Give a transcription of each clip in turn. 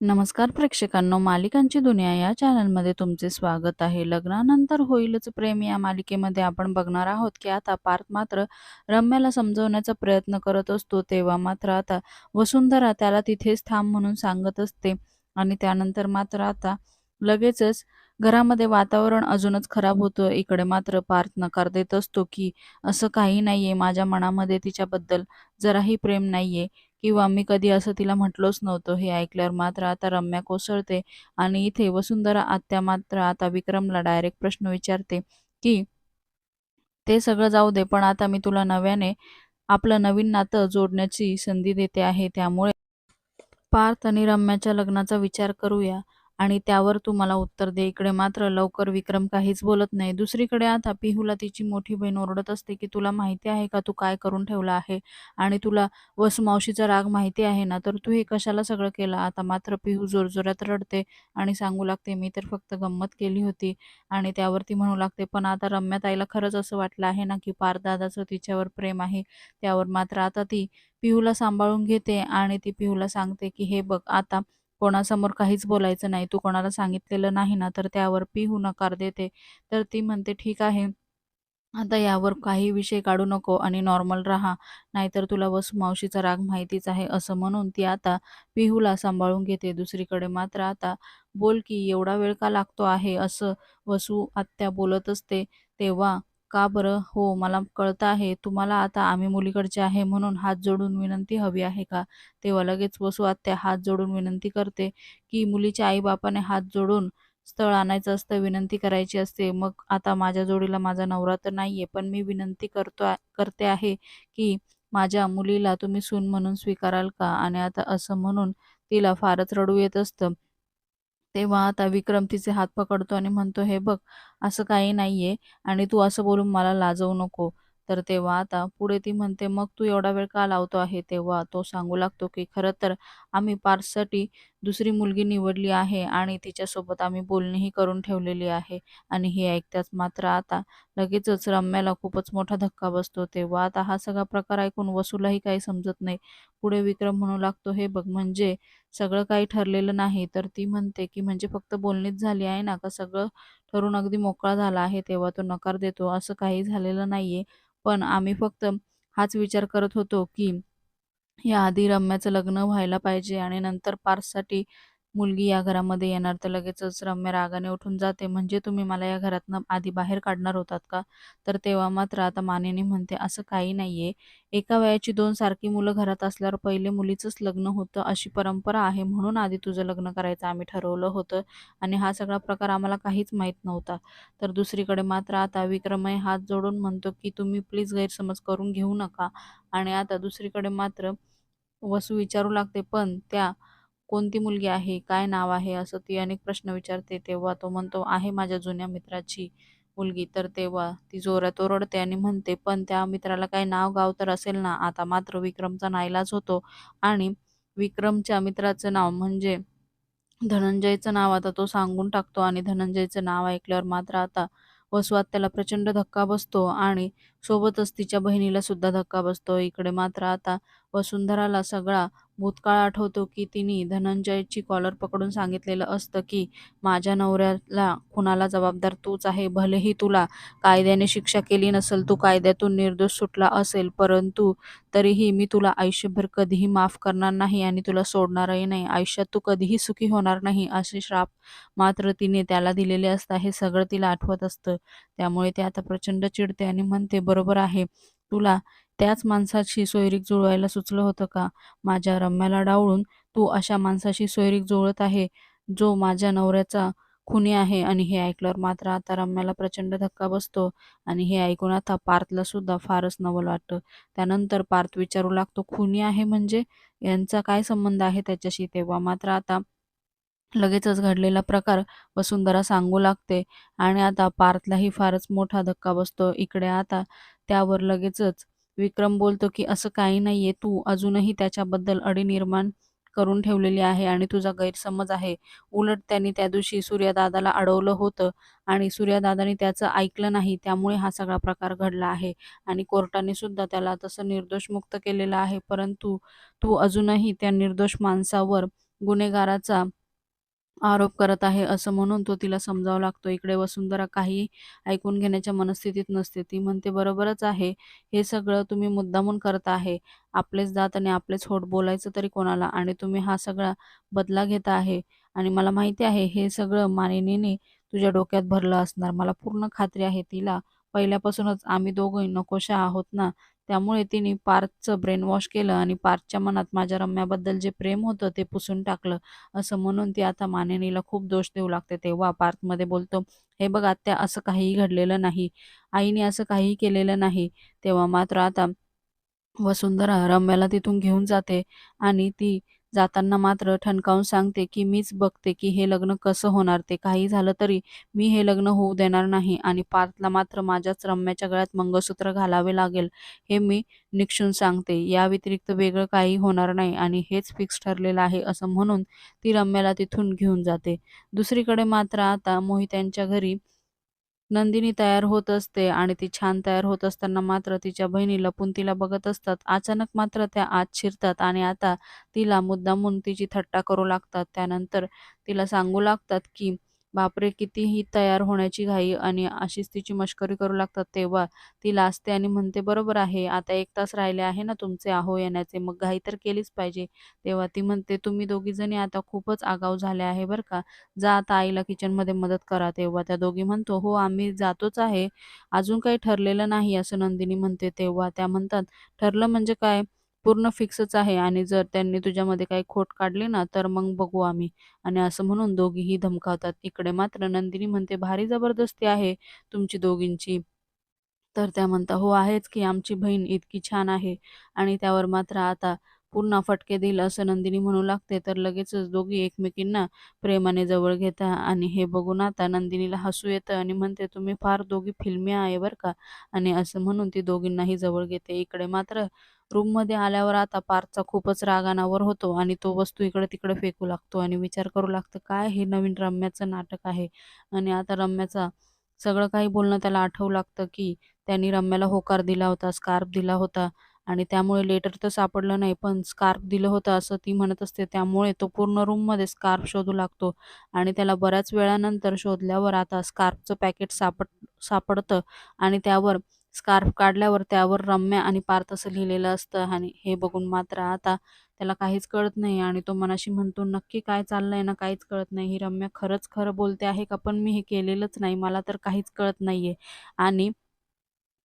नमस्कार प्रेक्षकांनो, मालिकांची दुनिया या चॅनलमध्ये तुमचे स्वागत आहे. लग्नानंतर होईलच प्रेम या मालिकेमध्ये आपण बघणार आहोत की आता पार्थ मात्र रम्याला समजवण्याचा प्रयत्न करत असतो, तेव्हा मात्र आता वसुंधरा त्याला तिथेच थांब म्हणून सांगत असते आणि त्यानंतर मात्र आता लगेचच घरामध्ये वातावरण अजूनच खराब होतं. इकडे मात्र पार्थ नकार देत असतो की असं काही नाहीये, माझ्या मनामध्ये तिच्याबद्दल जराही प्रेम नाहीये किंवा मी कधी असं तिला म्हटलोच नव्हतं. हे ऐकल्यावर मात्र आता रम्या कोसळते आणि इथे वसुंधरा आत्या मात्र आता विक्रमला डायरेक्ट प्रश्न विचारते की ते सगळं जाऊ दे, पण आता मी तुला नव्याने आपलं नवीन नातं जोडण्याची संधी देते आहे. त्यामुळे पार्थ आणि रम्याच्या लग्नाचा विचार करूया आणि त्यावर तू मला उत्तर दे. इकडे मात्र लवकर विक्रम काहीच बोलत नाही. दुसरीकडे आता पिहूला तिची मोठी बहीण ओरडत असते की तुला माहिती आहे का तू काय करून ठेवलं आहे आणि तुला वसुमावशीचा राग माहिती आहे ना, तर तू हे कशाला सगळं केलं? आता मात्र पिहू जोरजोरात रडते आणि सांगू लागते मी तर फक्त गंमत केली होती आणि त्यावरती म्हणू लागते पण आता रम्याताईला खरंच असं वाटलं आहे ना की पारदादाचं तिच्यावर प्रेम आहे. त्यावर मात्र आता ती पिहूला सांभाळून घेते आणि ती पिहूला सांगते की हे बघ आता कोणासमोर काहीच बोलायचं नाही. तू कोणाला सांगितलेलं नाही ना, तर त्यावर पिहू नकार देते. तर ती म्हणते ठीक आहे. आता यावर काही विषय काढू नको आणि नॉर्मल राहा, नाहीतर तुला वसू मावशीचा राग माहितीच आहे, असं म्हणून ती आता पिहूला सांभाळून घेते. दुसरीकडे मात्र आता बोल की एवढा वेळ का लागतो आहे, असं वसू आत्या बोलत असते. तेव्हा का बरं? हो, मला कळतं आहे. तुम्हाला आता आम्ही मुलीकडचे आहे म्हणून हात जोडून विनंती हवी आहे का? तेव्हा लगेच वसू आत्या हात जोडून विनंती करते की मुलीच्या आईबापाने हात जोडून स्थळ आणायचं असतं, विनंती करायची असते. मग आता माझ्या जोडीला माझा नवरा तर नाहीये, पण मी विनंती करतो करते आहे की माझ्या मुलीला तुम्ही सून म्हणून स्वीकाराल का? आणि आता असं म्हणून तिला फारच रडू येत असतं. तेव्हा आता विक्रम तिचे हात पकडतो आणि म्हणतो, "हे बघ, असं काही नाहीये आणि तू असं बोलून मला लाजवू नको." तर तेव्हा आता पुढे ती म्हणते, "मग तू एवढा वेळ का लावतो आहे?" तेव्हा तो सांगू लागतो की खरं तर आम्ही पार्ससाठी दुसरी मुलगी निवडली आहे आणि तिच्यासोबत आम्ही बोलणीही करून ठेवलेली आहे. आणि हे ऐकताच मात्र आता लगेचच रम्याला खूपच मोठा धक्का बसतो. तेव्हा आता हा सगळा प्रकार ऐकून वसूलाही काही समजत नाही. पुढे विक्रम म्हणू लागतो, "हे बघ, म्हणजे सगळं काही ठरलेलं नाही." तर ती म्हणते की "म्हणजे फक्त बोलणीच झाली आहे ना, का सगळं ठरून अगदी मोकळा झाला आहे?" तेव्हा तो नकार देतो, "असं काही झालेलं नाहीये, पण आम्ही फक्त हाच विचार करत होतो की याआधी रम्याचं लग्न व्हायला पाहिजे आणि नंतर पार्थसाठी मुलगी या घरामध्ये येणार." तर लगेचच रम्य रागाने उठून जाते, "म्हणजे तुम्ही मला या घरातनं आधी बाहेर काढणार होतात का?" तर तेव्हा मात्र आता मानेने म्हणते, "असं काही नाहीये. एका वयाची दोन सारखी मुलं घरात असल्यावर पहिले मुलीचंच लग्न होतं, अशी परंपरा आहे. म्हणून आधी तुझं लग्न करायचं आम्ही ठरवलं होतं आणि हा सगळा प्रकार आम्हाला काहीच माहीत नव्हता." तर दुसरीकडे मात्र आता विक्रमय हात जोडून म्हणतो की "तुम्ही प्लीज गैरसमज करून घेऊ नका." आणि आता दुसरीकडे मात्र वसू विचारू लागते, "पण त्या कोणती मुलगी आहे? काय नाव आहे?" असं ती अनेक प्रश्न विचारते. तेव्हा तो म्हणतो, "आहे माझ्या जुन्या मित्राची मुलगी." तर तेव्हा ती जोरात ओरडते आणि म्हणते, "पण त्या मित्राला काही नाव-गाव तर असेल ना?" आता मात्र विक्रमचा नाईलाज होतो आणि विक्रमच्या मित्राचं नाव म्हणजे धनंजयचं नाव आता तो सांगून टाकतो आणि धनंजयचं नाव ऐकल्यावर मात्र आता वसवात त्याला प्रचंड धक्का बसतो आणि सोबतच तिच्या बहिणीला सुद्धा धक्का बसतो. इकडे मात्र आता वसुंधराला सगळा भूतकाळ आठवतो की तिने धनंजयची कॉलर पकडून सांगितलेलं असतं की माझ्या नवऱ्याला खुनाला जबाबदार तूच आहे. भलेही तुला कायद्याने शिक्षा केली नसेल, तू कायद्यातून निर्दोष सुटला असेल, परंतु तरीही मी तुला आयुष्यभर कधीही माफ करणार नाही आणि तुला सोडणारही नाही. आयुष्यात तू कधीही सुखी होणार नाही, असे श्राप मात्र तिने त्याला दिलेले असतं हे सगळं तिला आठवत असतं. त्यामुळे ते आता प्रचंड चिडते आणि म्हणते, "बरोबर आहे. तुला त्याच माणसाशी सोयरीक जुळवायला सुचलं होतं का? माझ्या रम्याला डावळून तू अशा माणसाशी सोयरीक जुळत आहे, जो माझ्या नवऱ्याचा खुनी आहे." आणि हे ऐकल्यावर मात्र आता रम्याला प्रचंड धक्का बसतो आणि हे ऐकून आता पार्थला सुद्धा फारच नवल वाटतं. त्यानंतर पार्थ विचारू लागतो, "खुनी आहे म्हणजे? यांचा काय संबंध आहे त्याच्याशी?" तेव्हा मात्र आता लगेचच घडलेला प्रकार वसुंधरा सांगू लागते आणि आता पार्थलाही फारच मोठा धक्का बसतो. इकडे आता त्यावर लगेचच विक्रम बोलतो की "असं काही नाहीये. तू अजूनही त्याच्याबद्दल अडी निर्माण करून ठेवलेली आहे आणि तुझा गैरसमज आहे. उलट त्यांनी त्या दिवशी सूर्यदादाला अडवलं होतं आणि सूर्यदादाने त्याचं ऐकलं नाही. त्यामुळे हा सगळा प्रकार घडला आहे आणि कोर्टाने सुद्धा त्याला तसं निर्दोष मुक्त केलेलं आहे. परंतु तू अजूनही त्या निर्दोष माणसावर गुन्हेगाराचा आरोप करत आहे असं म्हणून तो तिला समजावं लागतो. इकडे वसुंधरा काही ऐकून घेण्याच्या मनस्थितीत नसते. ती म्हणते, "बरोबरच आहे. हे सगळं तुम्ही मुद्दामून करत आहे. आपलेच दात आणि आपलेच होठ बोलायचं तरी कोणाला? आणि तुम्ही हा सगळा बदला घेता आहे. आणि मला माहिती आहे हे सगळं मानिनीने तुझ्या डोक्यात भरलं असणार. मला पूर्ण खात्री आहे. तिला पहिल्यापासूनच आम्ही दोघंही नकोशा आहोत ना. त्यामुळे तिने पार्थचं ब्रेनवॉश केलं आणि पार्थच्या मनात माझ्या रम्याबद्दल जे प्रेम होतं ते पुसून टाकलं. असं म्हणून ती आता मानिनीला खूप दोष देऊ लागते. तेव्हा पार्थमध्ये बोलतो, "हे बघ आत्या, असं काहीही घडलेलं नाही. आईने असं काहीही केलेलं नाही." तेव्हा मात्र आता वसुंधरा रम्याला तिथून घेऊन जाते आणि ती जाताना मात्र ठणकावून सांगते, की "मीच बघते की हे लग्न कसं होणार ते. काही झालं तरी मी हे लग्न होऊ देणार नाही आणि पार्थला मात्र माझ्याच रम्याच्या गळ्यात मंगळसूत्र घालावे लागेल, हे मी निक्षून सांगते. या व्यतिरिक्त वेगळं काही होणार नाही आणि हेच फिक्स ठरलेलं आहे." असं म्हणून ती रम्याला तिथून घेऊन जाते. दुसरीकडे मात्र आता मोहित्यांच्या घरी नंदिनी तयार होत असते आणि ती छान तयार होत असताना मात्र तिच्या बहिणी लपून तिला बघत असतात. अचानक मात्र त्या आत शिरतात आणि आता तिला मुद्दामून तिची थट्टा करू लागतात. त्यानंतर तिला सांगू लागतात की बापरे कितीही तयार होण्याची घाई आणि अशीच तिची मश्करी करू लागतात. तेव्हा ती लाजते आणि म्हणते, "बरोबर आहे. आता एक तास राहिले आहे ना तुमचे आहो येण्याचे. मग घाई तर केलीच पाहिजे." तेव्हा ती म्हणते, "तुम्ही दोघीजणी आता खूपच आगाऊ झाले आहे बरं का. जा आता आईला किचनमध्ये मदत करा." तेव्हा त्या दोघी म्हणतो, "हो आम्ही जातोच आहे. अजून काही ठरलेलं नाही." असं नंदिनी म्हणते. तेव्हा त्या म्हणतात, "ठरलं म्हणजे काय? पूर्ण फिक्सच आहे आणि जर त्यांनी तुझ्यामध्ये काही खोट काढली ना तर मग बघू आम्ही." आणि असं म्हणून दोघीही धमकावतात. इकडे मात्र नंदिनी म्हणते, "भारी जबरदस्ती आहे तुमची दोघींची." तर त्या म्हणता "हो आहेच की आमची बहीण इतकी छान आहे." आणि त्यावर मात्र आता पुन्हा फटके देईल असं नंदिनी म्हणू लागते. तर लगेचच दोघी एकमेकींना प्रेमाने जवळ घेता आणि हे बघून आता नंदिनीला हसू येतं आणि म्हणते, "तुम्ही फार दोघी फिल्मी आहे बरं का." आणि असं म्हणून ती दोघींनाही जवळ घेते. इकडे मात्र रूममध्ये आल्यावर आता पार्थचा खूपच राग अनावर होतो आणि तो वस्तू इकडे-तिकडे फेकू लागतो आणि विचार करू लागतो, काय हे नवीन रम्याचं नाटक आहे. आणि आता रम्याचा सगळं काही बोलणं त्याला आठवू लागतं, की त्यांनी रम्याला होकार दिला होता, स्कार्फ दिला होता आणि त्यामुळे लेटर तर सापडलं नाही, पण स्कार्फ दिलं होतं असं ती म्हणत असते. त्यामुळे तो पूर्ण रूममध्ये स्कार्फ शोधू लागतो आणि त्याला बऱ्याच वेळानंतर शोधल्यावर आता स्कार्फचं पॅकेट सापड सापडतं आणि त्यावर स्कार्फ काढल्यावर त्यावर रम्या आणि पार्थ असं लिहिलेलं असतं आणि हे बघून मात्र आता त्याला काहीच कळत नाही आणि तो मनाशी म्हणतो, "नक्की काय चाललंय ना काहीच कळत नाही. ही रम्या खरंच खरं बोलते आहे का? पण मी हे केलेलंच नाही. मला तर काहीच कळत नाहीये." आणि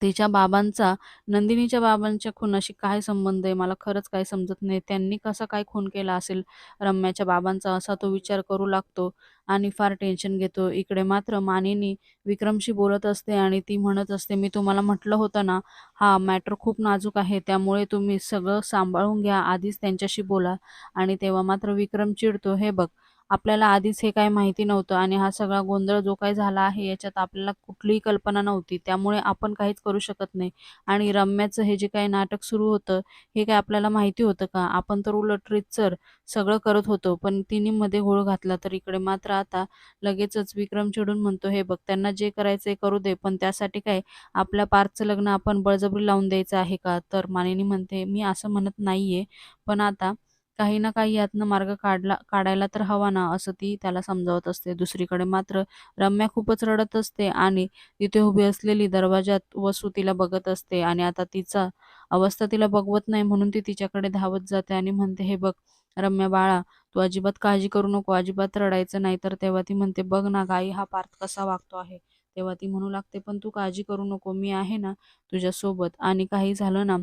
तिच्या बाबांचा नंदिनीच्या बाबांच्या खुनाशी काय संबंध आहे? मला खरंच काही समजत नाही. त्यांनी कसा काय खून केला असेल रम्याच्या बाबांचा? असा तो विचार करू लागतो आणि फार टेन्शन घेतो. इकडे मात्र मानिनी विक्रमशी बोलत असते आणि ती म्हणत असते, "मी तुम्हाला म्हटलं होतं ना, हा मॅटर खूप नाजूक आहे. त्यामुळे तुम्ही सगळं सांभाळून घ्या. आधीच त्यांच्याशी बोला." आणि तेव्हा मात्र विक्रम चिडतो, "हे बघ, आपल्याला आधीच हे काही माहिती नव्हतं आणि हा सगळा गोंधळ जो काही झाला आहे याच्यात आपल्याला कुठलीही कल्पना नव्हती. त्यामुळे आपण काहीच करू शकत नाही. आणि रम्याचं हे जे काही नाटक सुरू होतं, हे काय आपल्याला माहिती होतं का? आपण तर उलट रितसर सगळं करत होतो, पण तिन्हीमध्ये घोळ घातला." तर इकडे मात्र आता लगेचच विक्रम चिडून म्हणतो, "हे बघ, त्यांना जे करायचंय करू दे, पण त्यासाठी काय आपल्या पार्थचं लग्न आपण बळजबरी लावून द्यायचं आहे का?" तर मानिनी म्हणते, "मी असं म्हणत नाहीये, पण आता काही ना काही यातनं मार्ग काढला काढायला तर हवा ना, असं ती त्याला समजावत असते. दुसरीकडे मात्र रम्या खूपच रडत असते आणि तिथे उभी असलेली दरवाजात वसू तिला बघत असते आणि आता तिचा अवस्था तिला बघवत नाही म्हणून ती तिच्याकडे धावत जाते आणि म्हणते, "हे बघ रम्या बाळा, तू अजिबात काळजी करू नको, अजिबात रडायचं नाही." तर तेव्हा ती म्हणते, "बघ ना गाई, हा पार्थ कसा वागतो आहे." तेव्हा ती म्हणू लागते, "पण तू काळजी करू नको, मी आहे ना तुझ्यासोबत आणि काही झालं ना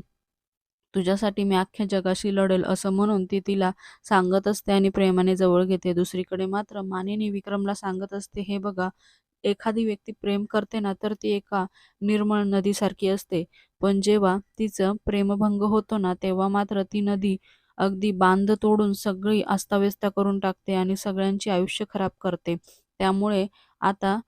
तुझ्यासाठी मी अख्ख्या जगाशी लढेल असं म्हणून ती तिला सांगत असते आणि प्रेमाने जवळ घेते. दुसरीकडे मात्र मानेने विक्रमला सांगत असते, "हे बघा, एखादी व्यक्ती प्रेम करते ना तर ती एका निर्मळ नदीसारखी असते. पण जेव्हा तिचं प्रेमभंग होतो ना तेव्हा मात्र ती नदी अगदी बांध तोडून सगळी अस्ताव्यस्त करून टाकते आणि सगळ्यांची आयुष्य खराब करते. त्यामुळे आता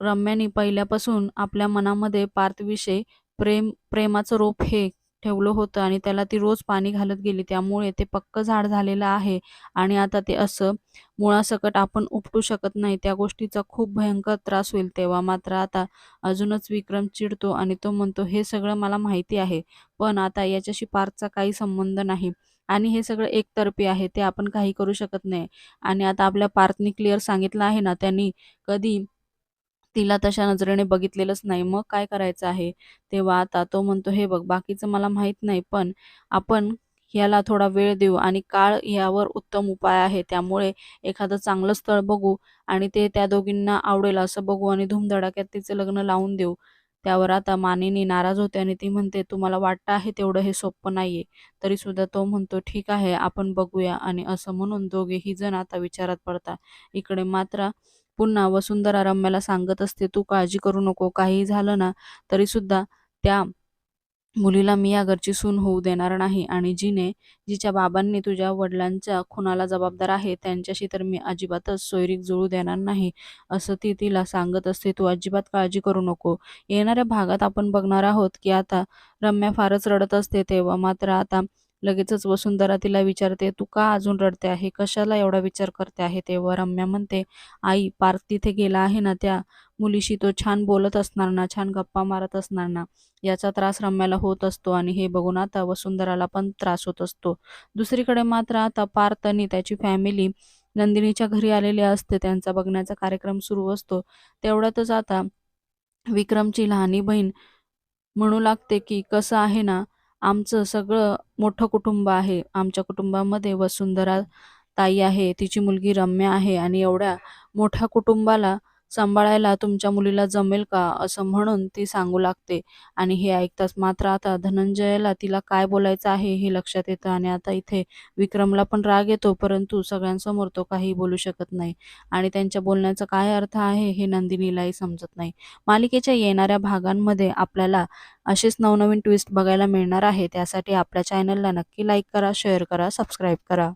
रम्याने पहिल्यापासून आपल्या मनामध्ये पार्थविषयी प्रेम प्रेमाचं रोप हे ठेवलं होतं आणि त्याला ती रोज पाणी घालत गेली. त्यामुळे ते पक्कं झाड झालेलं आहे आणि आता ते असं मुळासकट आपण उपटू शकत नाही. त्या गोष्टीचा खूप भयंकर त्रास होईल. तेव्हा मात्र आता अजूनच विक्रम चिडतो आणि तो म्हणतो, "हे सगळं मला माहिती आहे, पण आता याच्याशी पार्थचा काही संबंध नाही. आणि हे सगळं एकतर्फी आहे ते आपण काही करू शकत नाही आणि आता आपल्या पार्थनी क्लिअर सांगितलं आहे ना त्यांनी कधी तिला तशा नजरेने बघितलेलंच नाही. मग काय करायचं आहे? तेव्हा आता तो म्हणतो हे बघ बाकीचं मला माहीत नाही पण आपण ह्याला थोडा वेळ देऊ आणि काळ यावर उत्तम उपाय आहे. त्यामुळे एखादं चांगलं स्थळ बघू आणि ते त्या दोघींना आवडेल असं बघू आणि धूमधडाक्यात तिचं लग्न लावून देऊ. त्यावर आता मानिनी नाराज होते आणि ती म्हणते तुम्हाला वाटतं आहे तेवढं हे सोपं नाहीये. तरी सुद्धा तो म्हणतो ठीक आहे आपण बघूया. आणि असं म्हणून दोघेही जण आता विचारात पडतात. इकडे मात्र पुन्हा वसुंधरा रम्याला सांगत असते तू काळजी करू नको काही झालं ना तरी सुद्धा त्या मुलीला मी या घरची सून होऊ देणार नाही. आणि जिने जिच्या बाबांनी तुझ्या वडिलांच्या खुनाला जबाबदार आहे त्यांच्याशी तर मी अजिबातच सोयरीक जुळू देणार नाही असं ती तिला सांगत असते. तू अजिबात काळजी करू नको. येणाऱ्या भागात आपण बघणार आहोत की आता रम्या फारच रडत असते तेव्हा मात्र आता लगेचच वसुंधरा तिला विचारते तू का अजून रडते आहे? कशाला एवढा विचार करते आहे? तेव्हा रम्या म्हणते आई पार्थ तिथे गेला आहे ना त्या मुलीशी? तो छान बोलत असणार ना छान गप्पा मारत असणार ना. याचा त्रास रम्याला होत असतो आणि हे बघून आता वसुंधराला पण त्रास होत असतो. दुसरीकडे मात्र आता पार्थ आणि त्याची फॅमिली नंदिनीच्या घरी आलेली असते. त्यांचा बघण्याचा कार्यक्रम सुरू असतो. तेवढ्यातच आता विक्रमची लहानी बहीण म्हणू लागते की कसं आहे ना आमचं सगळं मोठं कुटुंब आहे. आमच्या कुटुंबामध्ये वसुंधरा ताई आहे तिची मुलगी रम्या आहे आणि एवढ्या मोठ्या कुटुंबाला सांभाळायला तुमच्या मुलीला जमेल का असं म्हणून ती सांगू लागते. आणि हे ऐकताच मात्र आता धनंजयला तिला काय बोलायचं आहे हे लक्षात येतं आणि आता इथे विक्रमला पण राग येतो परंतु सगळ्यांसमोर तो काही बोलू शकत नाही. आणि त्यांच्या बोलण्याचा काय अर्थ आहे हे नंदिनीलाही समजत नाही. मालिकेच्या येणाऱ्या भागांमध्ये आपल्याला असेच नवनवीन ट्विस्ट बघायला मिळणार आहे. त्यासाठी आपल्या चॅनलला नक्की लाईक करा शेअर करा सबस्क्राईब करा.